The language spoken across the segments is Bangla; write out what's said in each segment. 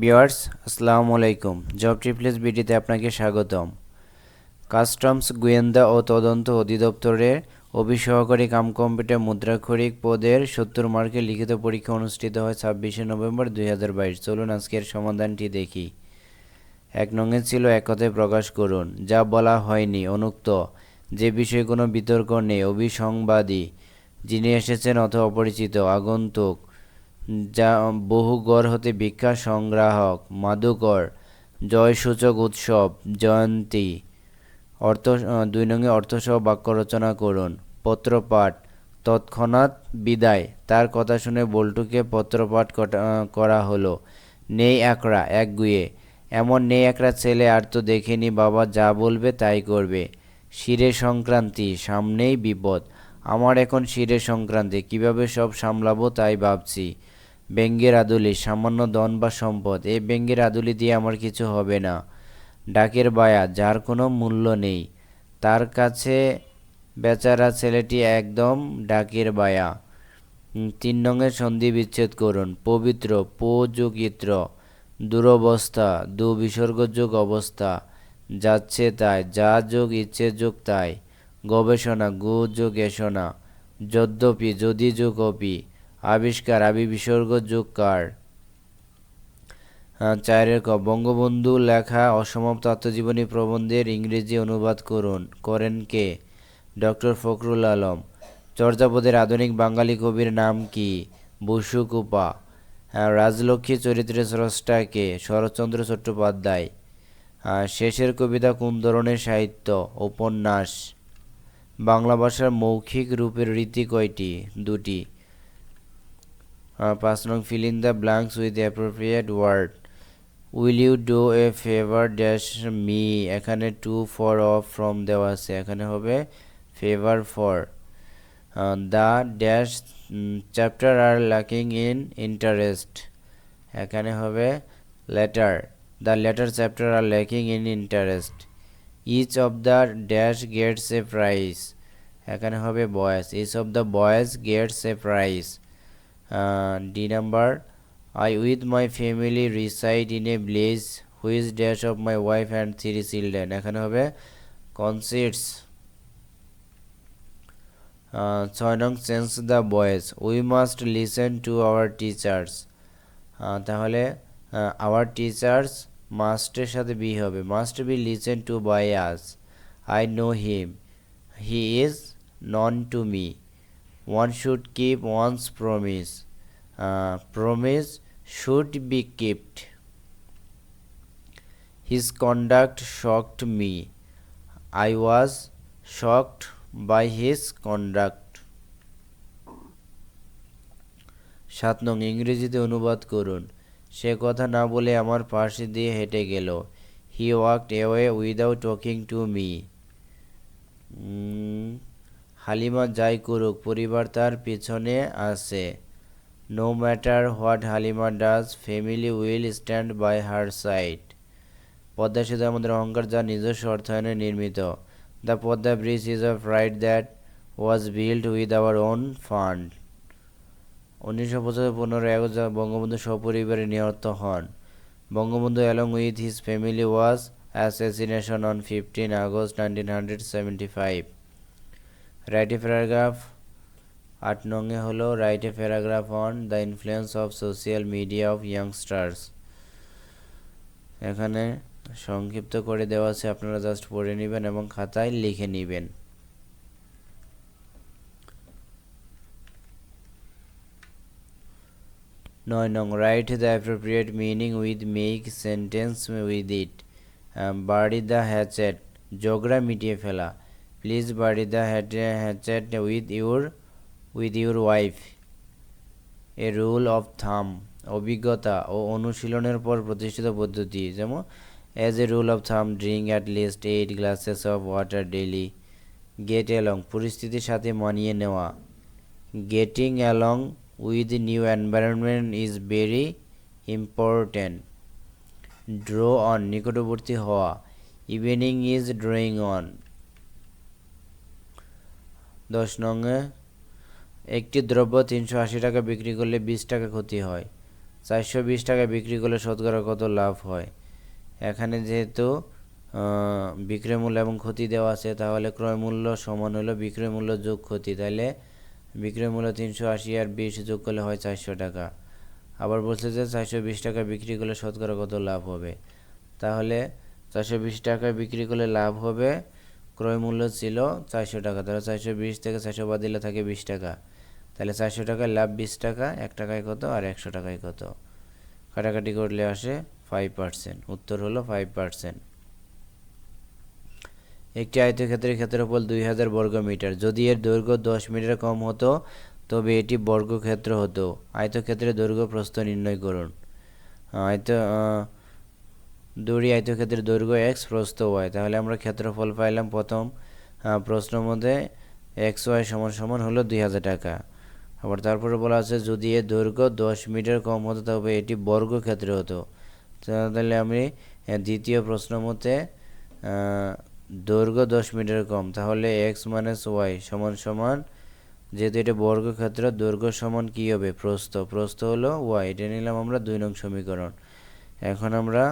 বিয়ার্স আসসালামু আলাইকুম। জব ট্রিপলেস বিডিতে আপনাকে স্বাগতম। কাস্টমস, গোয়েন্দা ও তদন্ত অধিদপ্তরের অভিসহকারী কাম কম্পিউটার মুদ্রাক্ষরিক পদের সত্তর মার্কের লিখিত পরীক্ষা অনুষ্ঠিত হয় ছাব্বিশে নভেম্বর দুই হাজার বাইশ। চলুন আজকের সমাধানটি দেখি। এক নঙে ছিল এক কথায় প্রকাশ করুন, যা বলা হয়নি। অনুক্ত, যে বিষয়ে কোনো বিতর্ক নেই, অভিসংবাদী, যিনি এসেছেন অথবা অপরিচিত, আগন্তুক যা বহু গড় হতে ভিক্ষা সংগ্রাহক, মাদুকর, জয়সূচক উৎসব, জয়ন্তী। অর্থ দুই নঙ্গে অর্থসহ বাক্য রচনা করুন। পত্রপাঠ, তৎক্ষণাৎ বিদায়। তার কথা শুনে বল্টুকে পত্রপাঠ করা হলো। নেই একরা এক গুয়ে। এমন নেই একরা ছেলে আর তো দেখেনি বাবা যা বলবে তাই করবে। শিরে সংক্রান্তি, সামনেই বিপদ। আমার এখন শিরে সংক্রান্তি, কীভাবে সব সামলাবো তাই ভাবছি। ব্যঙ্গের আদুলি সামান্য ধন বা সম্পদ, এই ব্যঙ্গের আদুলি দিয়ে আমার কিছু হবে না। ডাকের বায়া, যার কোনো মূল্য নেই। তার কাছে বেচারা ছেলেটি একদম ডাকের বায়া। তিন রঙের সন্ধি বিচ্ছেদ করুন। পবিত্র পো যুগ ইত্র দুরবস্থা দু বিসর্গযোগ অবস্থা। যাচ্ছে তাই, যা যোগ, ইচ্ছে যোগ তাই। গবেষণা, গু যোগ এসনা যদ্যপি, যদি যোগ অপি। আবিষ্কার আবি বিসর্গ যোগ কার আহ, চারের ক বঙ্গবন্ধু লেখা অসমাপ্ত আত্মজীবনী প্রবন্ধের ইংরেজি অনুবাদ করুন। করেন কে? ডক্টর ফখরুল আলম। চর্যাপদের আধুনিক বাঙালি কবির নাম কি? বসু কুপা। রাজলক্ষ্মী চরিত্রের স্রষ্টা কে? শরৎচন্দ্র চট্টোপাধ্যায়। শেষের কবিতা কোন ধরনের সাহিত্য? উপন্যাস। বাংলা ভাষার মৌখিক রূপের রীতি কয়টি? দুটি। পাঁচ নং fill in the blanks with appropriate word will you do a favour dash me এখানে টু ফর অফ ফ্রম দেওয়া আছে। এখানে হবে favour for the dash chapter are lacking in interest এখানে হবে latter the latter chapter are lacking in interest each of the dash gets a prize এখানে হবে boys each of the boys gets a prize D number I with my family reside in a village which dash of my wife and three children. এখানে হবে uh, ছয় নং change the boys we must listen to our teachers তাহলে আওয়ার টিচার্স মাস্টের সাথে বি হবে। Must be listen to by us I know him he is known to me one should keep one's promise uh, promise should be kept. His conduct shocked me. I was shocked by his conduct. সাত নং ইংরেজিতে অনুবাদ করুন সে কথা না বলে আমার পাশে দিয়ে হেঁটে গেল he walked away without talking to me Halima যাই করুক, পরিবার তার পেছনে আছে। No matter what Halima does family will stand by her side Padma Setu আমাদের অহংকার যা নিজস্ব অর্থায়নে নির্মিত। The Padma bridge is of right that was build with our own fund উনিশশো পঁচাত্তর পনেরো আগস্ট বঙ্গবন্ধু সপরিবারে নিহত হন। Bangabandhu along with his family was assassination on fifteen August nineteen hundred seventy five write paragraph আট নঙ্গে হলো write a paragraph on the influence of social media of youngsters এখানে সংক্ষিপ্ত করে দেওয়া আছে, আপনারা জাস্ট পড়ে নেবেন এবং খাতায় লিখে নেবেন। নয় নং write the appropriate meaning with make sentence with it bury the hatchet জগড়া মিটিয়ে ফেলা। Please bury the hatchet with your with your wife a rule of thumb অভিজ্ঞতা ও অনুশীলনের পর প্রতিষ্ঠিত পদ্ধতি। যেমন as a rule of thumb drink at least eight glasses of water daily get along পরিস্থিতির সাথে মানিয়ে নেওয়া। Getting along with new environment is very important draw on নিকটবর্তী হওয়া। ইভিনিং ইজ ড্রয়িং অন দশ নং একটি দ্রব্য তিনশো আশি টাকা বিক্রি করলে বিশ টাকা ক্ষতি হয়। চারশো বিশ টাকা বিক্রি করলে শতকরা কত লাভ হয়? এখানে যেহেতু বিক্রয় মূল্য এবং ক্ষতি দেওয়া আছে, তাহলে ক্রয় মূল্য সমান হলো বিক্রয় মূল্য যোগ ক্ষতি। তাহলে বিক্রয় মূল্য তিনশো আশি আর বিশ যোগ করলে হয় চারশো টাকা। আবার বলছে যে চারশো বিশ টাকা বিক্রি করলে শতকরা কত লাভ হবে? তাহলে চারশো বিশ টাকা বিক্রি করলে লাভ হবে ক্রয় মূল্য ছিল চারশো টাকা। তাহলে চারশো বিশ থেকে চারশো বাদ দিলে থাকে বিশ টাকা। তাহলে চারশো টাকায় লাভ বিশ টাকা, এক টাকায় কত আর একশো টাকায় কত? কাটাকাটি করলে আসে ফাইভ পার্সেন্ট উত্তর হলো ফাইভ পার্সেন্ট একটি আয়তক্ষেত্রের ক্ষেত্রফল দুই হাজার বর্গ মিটার। যদি এর দৈর্ঘ্য দশ মিটার কম হতো, তবে এটি বর্গক্ষেত্র হতো। আয়তক্ষেত্রের দৈর্ঘ্য প্রস্থ নির্ণয় করুন। আয়ত দড়ি আয়তক্ষেত্রের দৈর্ঘ্য এক্স প্রস্থ ওয়াই তাহলে আমরা ক্ষেত্রফল পাইলাম প্রথম প্রশ্ন মধ্যে এক্স ওয়াই সমান সমান হলো দুই হাজার টাকা। আবার তারপরে বলা আছে, যদি এর দৈর্ঘ্য দশ মিটার কম হতো, তবে এটি বর্গক্ষেত্র হতো। তাহলে আমি দ্বিতীয় প্রশ্ন মতে দৈর্ঘ্য দশ মিটার কম, তাহলে এক্স মাইনাস ওয়াই সমান সমান, যেহেতু এটা বর্গক্ষেত্র, দৈর্ঘ্য সমান কী হবে? প্রস্থ। প্রস্থ হলো ওয়াই এটা নিলাম আমরা দুই নং সমীকরণ। এখন আমরা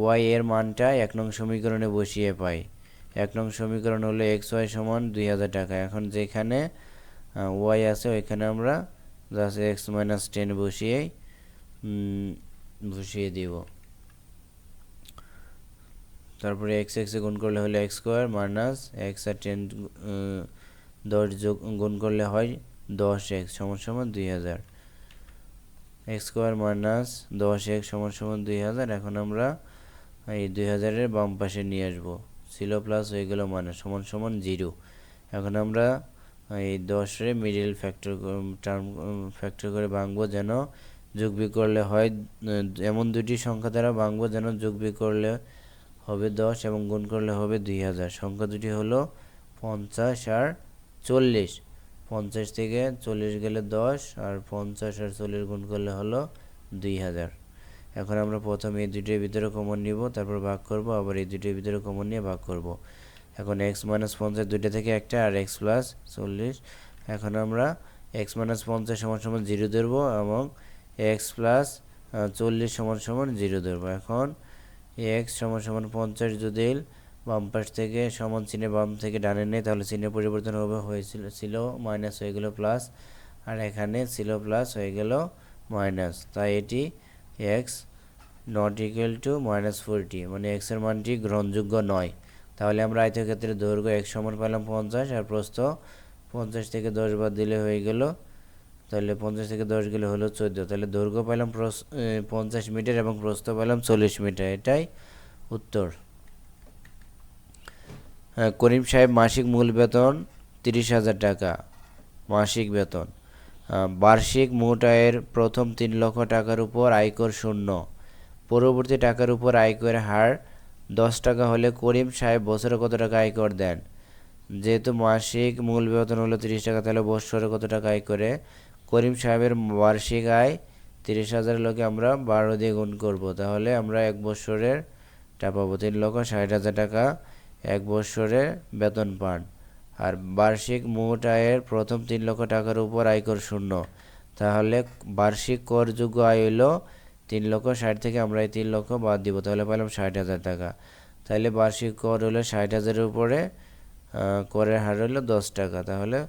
ওয়াই এর মানটা এক নং সমীকরণে বসিয়ে পাই। এক নং সমীকরণ হলো এক্স ওয়াই সমান দুই হাজার টাকা। এখন যেখানে ওয়াই আছে, ওইখানে আমরা জাস্ট এক্স মাইনাস টেন বসিয়েই বসিয়ে দিব। তারপরে এক্স এক্সে গুণ করলে হলো এক্স স্কোয়ার মাইনাস এক্স আর টেন দশ যোগ, গুণ করলে হয় দশ এক্স সমান সমান দুই হাজার। এক্স স্কোয়ার মাইনাস দশ এক্স সমান সমান দুই হাজার। এখন আমরা এই দুই হাজারের বাম পাশে নিয়ে আসব। ছিল প্লাস হয়ে গেল মাইনাস সমান সমান জিরো এখন আমরা এই দশের মিডিল ফ্যাক্টর টার্ম ফ্যাক্টর করে ভাঙবো যেন যোগ করলে হয় এমন দুটি সংখ্যা দ্বারা ভাঙবো যেন যোগ করলে হবে দশ এবং গুণ করলে হবে দুই হাজার। সংখ্যা দুটি হলো পঞ্চাশ আর চল্লিশ। পঞ্চাশ থেকে চল্লিশ গেলে দশ, আর পঞ্চাশ আর চল্লিশ গুণ করলে হলো দুই হাজার। এখন আমরা প্রথমে এই দুটির ভিতরে কমন নিব, তারপর ভাগ করব, আবার এই দুটির ভিতরে কমন নিয়ে ভাগ করব। এখন এক্স মাইনাস পঞ্চাশ দুইটা থেকে একটা, আর এক্স প্লাস চল্লিশ। এখন আমরা এক্স মাইনাস পঞ্চাশ সমান সমান জিরো ধরবো এবং এক্স প্লাস চল্লিশ সমান সমান জিরো ধরবো। এখন এক্স সমান সমান পঞ্চাশ যদি বাম পাশ থেকে সমান চিহ্নে বাম থেকে ডানে নেই, তাহলে চিহ্নের পরিবর্তন হবে, হয়েছিল, ছিল মাইনাস হয়ে গেল প্লাস আর এখানে ছিল প্লাস হয়ে গেল মাইনাস তাই এটি X not equal to minus forty মানে এক্সের মানটি গ্রহণযোগ্য নয়। তাহলে আমরা আয়তক্ষেত্রে দৈর্ঘ্য এক সমান পেলাম পঞ্চাশ, আর প্রস্থ পঞ্চাশ থেকে দশ বার দিলে হয়ে গেল, তাহলে পঞ্চাশ থেকে দশ গেলে হলো চোদ্দ, তাহলে দৈর্ঘ্য পেলাম প্রস- পঞ্চাশ মিটার এবং প্রস্থ পেলাম চল্লিশ মিটার, এটাই উত্তর। করিম সাহেব মাসিক মূল বেতন তিরিশ হাজার টাকা, মাসিক বেতন। বার্ষিক মোট আয়ের প্রথম তিন লক্ষ টাকার উপর আয়কর শূন্য। পরবর্তী টাকার উপর আয়করের হার দশ টাকা হলে করিম সাহেব বছরে কত টাকা আয়কর দেন? যেহেতু মাসিক মূল বেতন হলো তিরিশ টাকা, তাহলে বছরে কত টাকা আয় করে? করিম সাহেবের বার্ষিক আয় তিরিশ হাজার লোকে আমরা বারো দিয়ে গুণ করব। তাহলে আমরা এক বছরের টা পাবো তিন লক্ষ ষাট হাজার টাকা। এক বছরে বেতন পান। আর বার্ষিক মোট আয়ের প্রথম তিন লক্ষ টাকার উপর আয়কর শূন্য। তাহলে বার্ষিক করযোগ্য আয় হলো তিন লক্ষ ষাট থেকে আমরা এই তিন লক্ষ বাদ দিব। তাহলে পেলাম ষাট হাজার টাকা। তাহলে বার্ষিক কর হলো ষাট হাজারের উপরে করের হার হলো দশ টাকা। তাহলে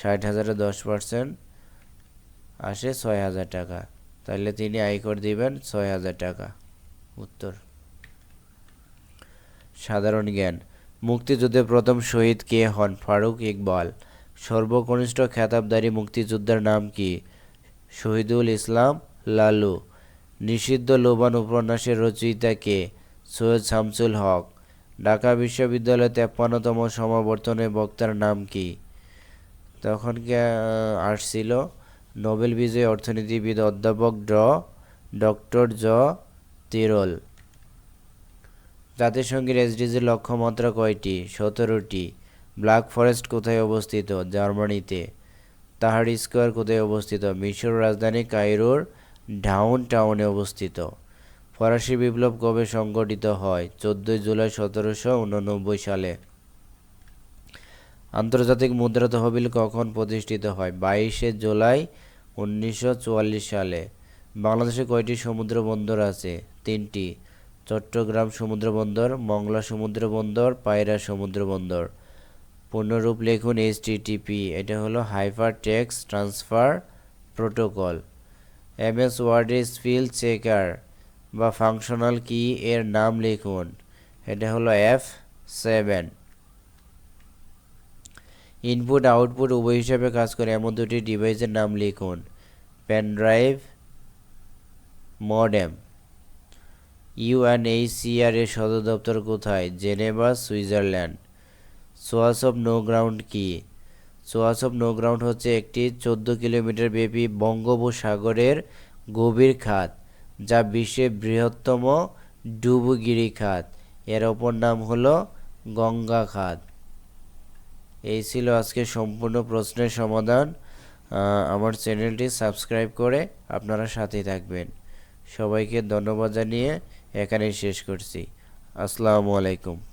ষাট হাজারে দশ পার্সেন্ট আসে ছয় হাজার টাকা। তাহলে তিনি আয়কর দিবেন ছয় হাজার টাকা। উত্তর। সাধারণ জ্ঞান। মুক্তিযুদ্ধে প্রথম শহীদ কে হন? ফারুক ইকবাল। সর্বকনিষ্ঠ খেতাবদারী মুক্তিযোদ্ধার নাম কি? শহীদুল ইসলাম লালু। নিষিদ্ধ লোবান উপন্যাসের রচয়িতা কে? সৈয়দ শামসুল হক। ঢাকা বিশ্ববিদ্যালয়ের তেপ্পান্নতম সমাবর্তনে বক্তার নাম কি? তখন আসছিল নোবেল বিজয়ী অর্থনীতিবিদ অধ্যাপক ড, ডক্টর জ, তিরল। জাতিসংঘের এসডিজির লক্ষ্যমাত্রা কয়টি? সতেরোটি। ব্ল্যাক ফরেস্ট কোথায় অবস্থিত? জার্মানিতে। তাহার স্কোয়ার কোথায় অবস্থিত? মিশর রাজধানী কায়রোর ডাউন টাউনে অবস্থিত। ফরাসি বিপ্লব কবে সংগঠিত হয়? চোদ্দোই জুলাই সতেরোশো উননব্বই সালে। আন্তর্জাতিক মুদ্রা তহবিল কখন প্রতিষ্ঠিত হয়? বাইশে জুলাই উনিশশো চুয়াল্লিশ সালে। বাংলাদেশে কয়টি সমুদ্র বন্দর আছে? তিনটি। চট্টগ্রাম সমুদ্রবন্দর মংলা সমুদ্র বন্দর, পায়রা সমুদ্রবন্দর পূর্ণরূপ লিখুন এইচটিটিপি এটা হলো hyper text transfer protocol MS ওয়ার্ডে স্পেল চেকার বা ফাংশনাল কি এর নাম লিখুন। এটা হলো এফ সেভেন ইনপুট আউটপুট উভয় হিসাবে কাজ করে এমন দুটি ডিভাইসের নাম লিখুন। পেন ড্রাইভ মডেম ইউএনএইচসিআর এর সদর দপ্তর কোথায়? Geneva, Switzerland. Swath of no ground কি? সোয়াস অফ নো গ্রাউন্ড হচ্ছে একটি চোদ্দ কিলোমিটার ব্যাপী বঙ্গোপসাগরের গভীর খাত, যা বিশ্বের বৃহত্তম ডুবুগিরি খাত। এর অপর নাম হলো গঙ্গা খাত। এই ছিল আজকে সম্পূর্ণ প্রশ্নের সমাধান। আমার চ্যানেলটি সাবস্ক্রাইব করে আপনারা সাথে থাকবেন। সবাইকে ধন্যবাদ জানিয়ে এখানেই শেষ করছি। আসসালামু আলাইকুম।